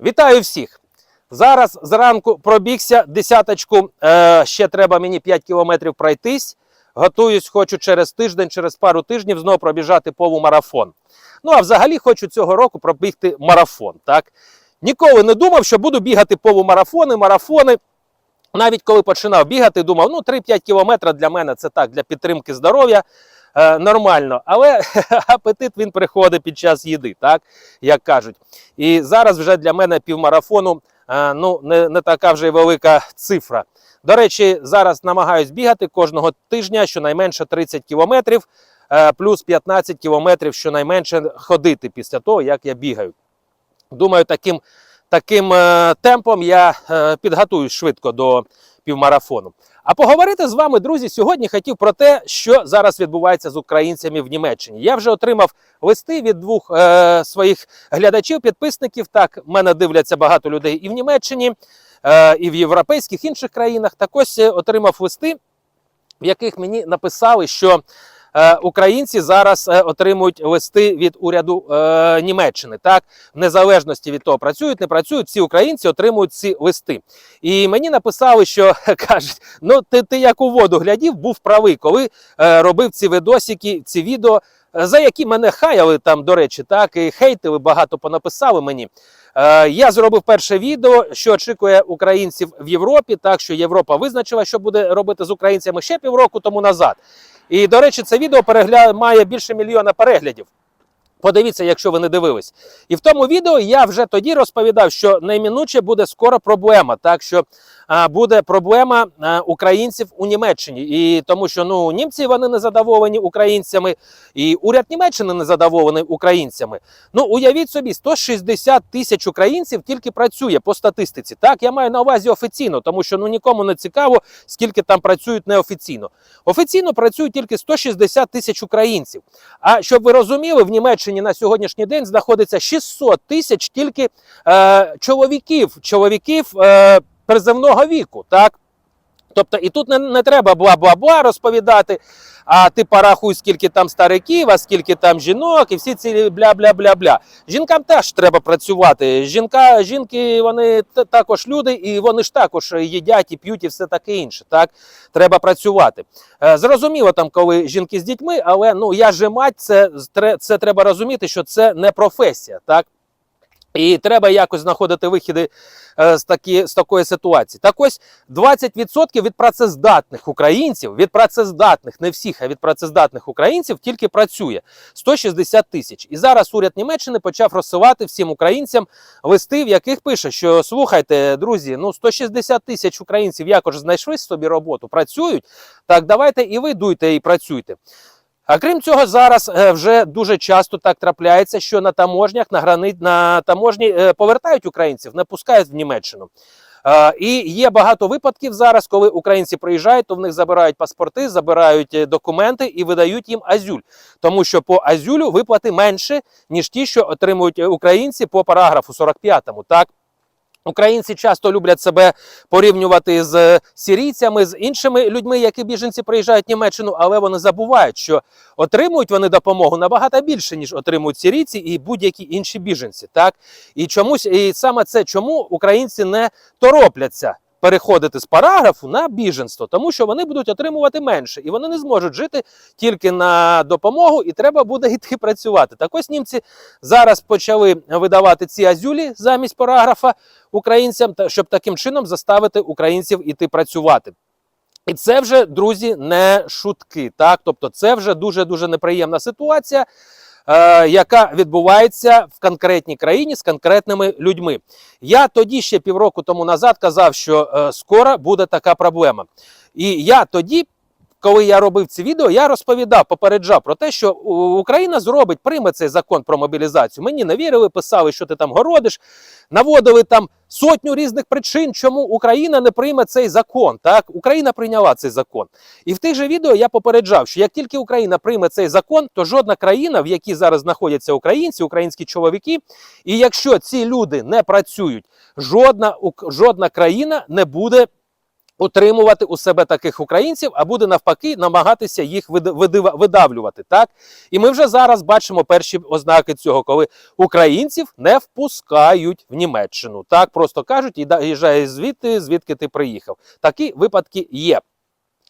Вітаю всіх! Зараз зранку пробігся десяточку. Е, ще треба мені 5 кілометрів пройтись. Готуюсь, хочу через тиждень, через пару тижнів знову пробіжати полумарафон. Ну а взагалі хочу цього року пробігти марафон. Так? Ніколи не думав, що буду бігати полумарафони, марафони. Навіть коли починав бігати, думав, ну 3-5 кілометрів для мене це так, для підтримки здоров'я. Е, нормально, але апетит він приходить під час їди, так як кажуть. І зараз вже для мене півмарафону е, ну, не, не така вже велика цифра. До речі, зараз намагаюсь бігати кожного тижня щонайменше 30 кілометрів, е, плюс 15 кілометрів щонайменше ходити після того, як я бігаю. Думаю, таким, таким темпом я підготуюсь швидко до півмарафону. А поговорити з вами, друзі, сьогодні хотів про те, що зараз відбувається з українцями в Німеччині. Я вже отримав листи від двох е, своїх глядачів, підписників. Так, мене дивляться багато людей і в Німеччині, е, і в європейських інших країнах. Так ось е, отримав листи, в яких мені написали, що українці зараз е, отримують листи від уряду е, Німеччини. Так, в незалежності від того, працюють, не працюють, всі українці отримують ці листи. І мені написали, що кажуть: ну ти, ти як у воду глядів, був правий, коли е, робив ці видосики, ці відео. е, За які мене хаяли там, до речі, так і хейтили, багато понаписали мені. Е, я зробив перше відео, що очікує українців в Європі, так що Європа визначила, що буде робити з українцями ще півроку тому назад. І до речі, це відео перегля... має більше мільйона переглядів. Подивіться, якщо ви не дивились. І в тому відео я вже тоді розповідав, що неминуче буде скоро проблема. Так що а, буде проблема а, українців у Німеччині. І тому що ну німці вони не задоволені українцями, і уряд Німеччини не задоволений українцями. Ну уявіть собі, 160 тисяч українців тільки працює по статистиці. Так, я маю на увазі офіційно, тому що ну нікому не цікаво, скільки там працюють неофіційно. Офіційно працюють тільки 160 тисяч українців. А щоб ви розуміли, в Німеччині на сьогоднішній день знаходиться 600 тисяч тільки е, чоловіків, чоловіків е, приземного віку. Так? Тобто і тут не, не треба бла-бла-бла розповідати, а ти порахуй, скільки там стариків, а скільки там жінок, і всі ці бля-бля-бля-бля. Жінкам теж треба працювати. Жінка, жінки вони також люди, і вони ж також їдять і п'ють, і все таке інше. Так? Треба працювати. Е, Зрозуміло, там, коли жінки з дітьми, але ну я же мать, це, це треба розуміти, що це не професія. Так? І треба якось знаходити вихіди е, з, такі, з такої ситуації. Так ось 20% від працездатних українців, від працездатних, не всіх, а від працездатних українців тільки працює 160 тисяч. І зараз уряд Німеччини почав розсилати всім українцям листи, в яких пише, що слухайте, друзі, ну 160 тисяч українців якось знайшли собі роботу, працюють. Так давайте і ви дуйте і працюйте. А крім цього, зараз е, вже дуже часто так трапляється, що на таможнях, на грани... на таможні е, повертають українців, не пускають в Німеччину. І є багато випадків зараз, коли українці приїжджають, то в них забирають паспорти, забирають е, документи і видають їм азюль. Тому що по азюлю виплати менше, ніж ті, що отримують українці по параграфу 45-му. Так? Українці часто люблять себе порівнювати з сірійцями, з іншими людьми, які біженці приїжджають в Німеччину, але вони забувають, що отримують вони допомогу набагато більше, ніж отримують сірійці і будь-які інші біженці. Так і чомусь, і саме це чому українці не торопляться. Переходити з параграфу на біженство, тому що вони будуть отримувати менше, і вони не зможуть жити тільки на допомогу, і треба буде йти працювати. Так ось німці зараз почали видавати ці азюлі замість параграфа українцям, щоб таким чином заставити українців іти працювати. І це вже, друзі, не шутки. Так? Тобто, це вже дуже дуже неприємна ситуація, е, яка відбувається в конкретній країні з конкретними людьми. Я тоді ще півроку тому назад казав, що е, скоро буде така проблема. І я тоді. Коли я робив ці відео, я розповідав, попереджав про те, що Україна зробить, прийме цей закон про мобілізацію. Мені не вірили, писали, що ти там городиш, наводили там сотню різних причин, чому Україна не прийме цей закон. Так, Україна прийняла цей закон. І в тих же відео я попереджав, що як тільки Україна прийме цей закон, то жодна країна, в якій зараз знаходяться українці, українські чоловіки, і якщо ці люди не працюють, жодна, жодна країна не буде утримувати у себе таких українців, а буде навпаки намагатися їх вида- видавлювати. Так? І ми вже зараз бачимо перші ознаки цього, коли українців не впускають в Німеччину. Так просто кажуть, і їжджай звідти, звідки ти приїхав. Такі випадки є.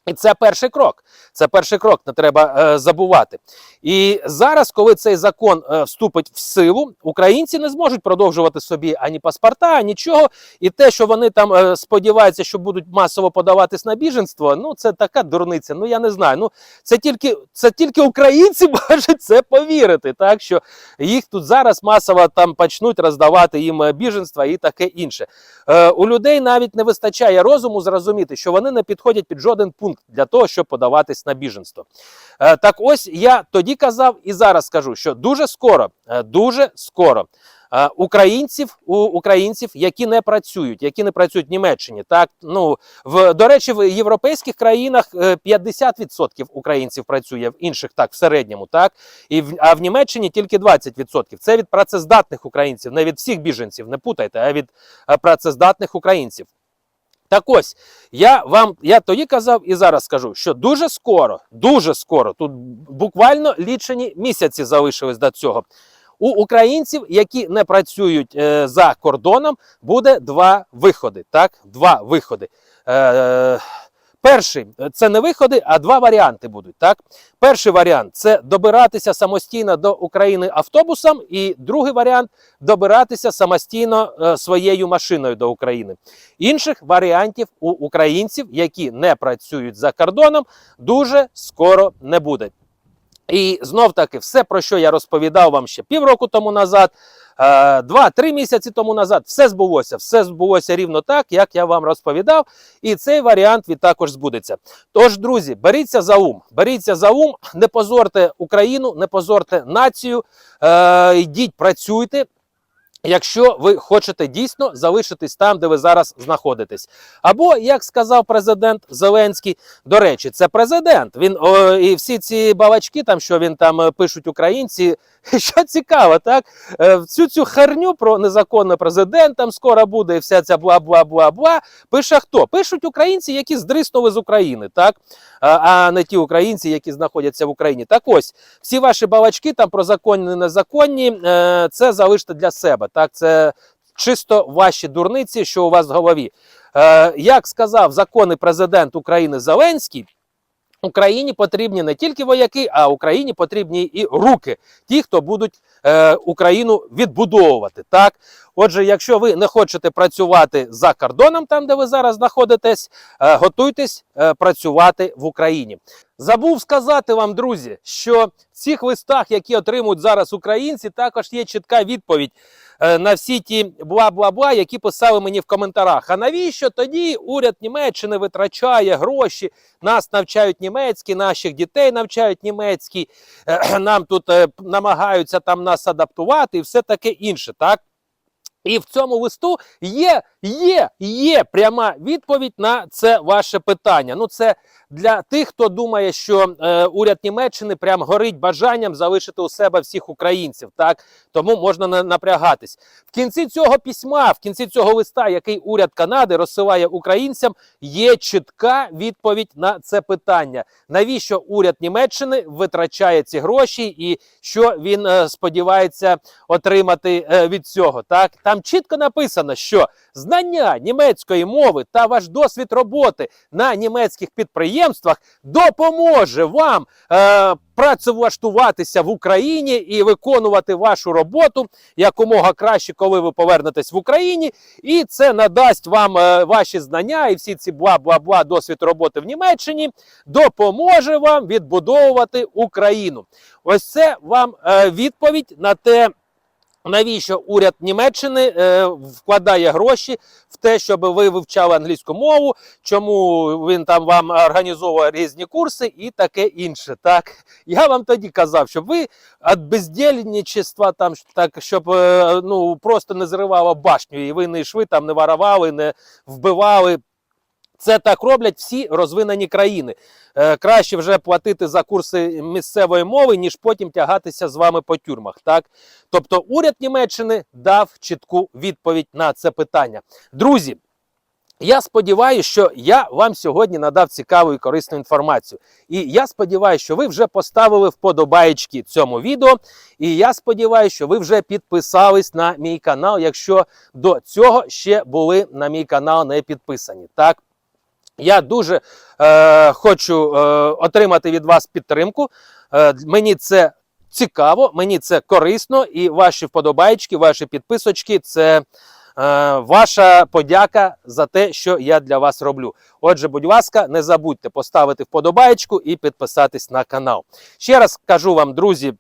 І це перший крок. Це перший крок, не треба е, забувати. І зараз, коли цей закон е, вступить в силу, українці не зможуть продовжувати собі ані паспорта, нічого. І те, що вони там е, сподіваються, що будуть масово подаватись на біженство, ну це така дурниця. Ну я не знаю. Ну це тільки це тільки українці можуть це повірити. Так що їх тут зараз масово там почнуть роздавати їм е, біженства і таке інше. Е, у людей навіть не вистачає розуму зрозуміти, що вони не підходять під жоден пункт для того, щоб подаватись на біженство. Е, так ось я тоді казав і зараз скажу, що дуже скоро, е, дуже скоро. е, Українців у українців, які не працюють, які не працюють в Німеччині, так ну в до речі, в європейських країнах е, 50% українців працює в інших, так в середньому, так і в а в Німеччині тільки 20%. Це від працездатних українців, не від всіх біженців, не путайте, а від працездатних українців. Так ось, я вам я тоді казав і зараз скажу, що дуже скоро, дуже скоро, тут буквально лічені місяці залишились до цього. У українців, які не працюють е, за кордоном, буде два виходи. Так, два виходи. Е, перший це не виходи, а два варіанти будуть. Так, перший варіант це добиратися самостійно до України автобусом, і другий варіант добиратися самостійно е, своєю машиною до України. Інших варіантів у українців, які не працюють за кордоном, дуже скоро не буде. І знов таки, все, про що я розповідав вам ще півроку тому назад, е, два-три місяці тому назад, все збулося. Все збулося рівно так, як я вам розповідав. І цей варіант він також збудеться. Тож, друзі, беріться за ум, беріться за ум, не позорте Україну, не позорте націю, е, йдіть, працюйте. Якщо ви хочете дійсно залишитись там, де ви зараз знаходитесь, або як сказав президент Зеленський, до речі, це президент. Він о, і всі ці балачки, там що він там е, пишуть українці. Що цікаво, так Е, всю цю харню про незаконний президент там скоро буде, і вся ця бла бла бла бла. Пише хто? Пишуть українці, які здриснули з України, так а, а не ті українці, які знаходяться в Україні. Так ось всі ваші балачки там про законні, незаконні, е, це залиште для себе. Так, це чисто ваші дурниці, що у вас в голові. Е, як сказав законний президент України Зеленський. Україні потрібні не тільки вояки, а Україні потрібні і руки, ті, хто будуть е, Україну відбудовувати. Так, отже, якщо ви не хочете працювати за кордоном, там де ви зараз знаходитесь, е, готуйтесь е, працювати в Україні. Забув сказати вам, друзі, що в цих листах, які отримують зараз українці, також є чітка відповідь е, на всі ті бла-бла-бла, які писали мені в коментарях. А навіщо тоді уряд Німеччини витрачає гроші? Нас навчають німецькі, наших дітей навчають німецький, е, нам тут намагаються там нас адаптувати і все таке інше, так? І в цьому листу є, є, є пряма відповідь на це ваше питання. Ну, це для тих, хто думає, що е, уряд Німеччини прям горить бажанням залишити у себе всіх українців. Так тому можна не напрягатись. В кінці цього письма, в кінці цього листа, який уряд Канади розсилає українцям, є чітка відповідь на це питання. Навіщо уряд Німеччини витрачає ці гроші, і що він е, сподівається отримати е, від цього? Так там чітко написано, що знання німецької мови та ваш досвід роботи на німецьких підприємствах допоможе вам е, працевлаштуватися в Україні і виконувати вашу роботу якомога краще, коли ви повернетесь в Україні, і це надасть вам е, ваші знання і всі ці бла-бла-бла досвід роботи в Німеччині допоможе вам відбудовувати Україну. Ось це вам е, відповідь на те. Навіщо уряд Німеччини е, вкладає гроші в те, щоб ви вивчали англійську мову? Чому він там вам організовує різні курси і таке інше? Так я вам тоді казав, щоб ви від бездільничества там так, щоб е, ну просто не зривало башню, і ви не йшли там, не воровали, не вбивали. Це так роблять всі розвинені країни. Е, краще вже платити за курси місцевої мови, ніж потім тягатися з вами по тюрмах. Так, тобто, уряд Німеччини дав чітку відповідь на це питання. Друзі. Я сподіваюся, що я вам сьогодні надав цікаву і корисну інформацію. І я сподіваюся, що ви вже поставили вподобаєчки цьому відео. І я сподіваюся, що ви вже підписались на мій канал, якщо до цього ще були на мій канал не підписані. Так, я дуже е, хочу е, отримати від вас підтримку. Е, мені це цікаво, мені це корисно, і ваші вподобайки, ваші підписочки це. Е, Ваша подяка за те, що я для вас роблю. Отже, будь ласка, не забудьте поставити вподобаєчку і підписатись на канал. Ще раз кажу вам, друзі,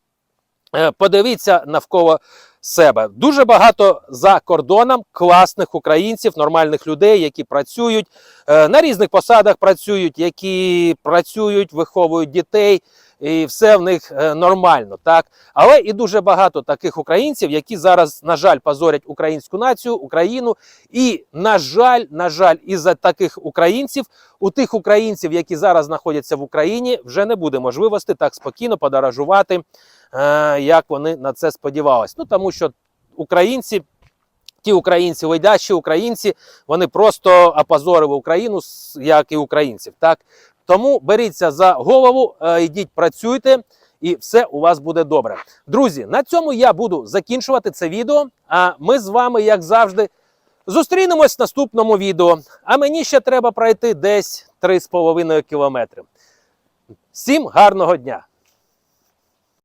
подивіться навколо себе. Дуже багато за кордоном класних українців, нормальних людей, які працюють е, на різних посадах, працюють, які працюють, виховують дітей. І все в них е, нормально, так але і дуже багато таких українців, які зараз, на жаль, позорять українську націю, Україну. І на жаль, на жаль, із-за таких українців, у тих українців, які зараз знаходяться в Україні, вже не буде можливості так спокійно подорожувати, е, як вони на це сподівались. Ну тому що українці. Ті українці, ледачі українці, вони просто опозорили Україну, як і українців. Так тому беріться за голову, е, йдіть, працюйте, і все у вас буде добре. Друзі, на цьому я буду закінчувати це відео. А ми з вами, як завжди, зустрінемось в наступному відео. А мені ще треба пройти десь 3,5 кілометри. Всім гарного дня!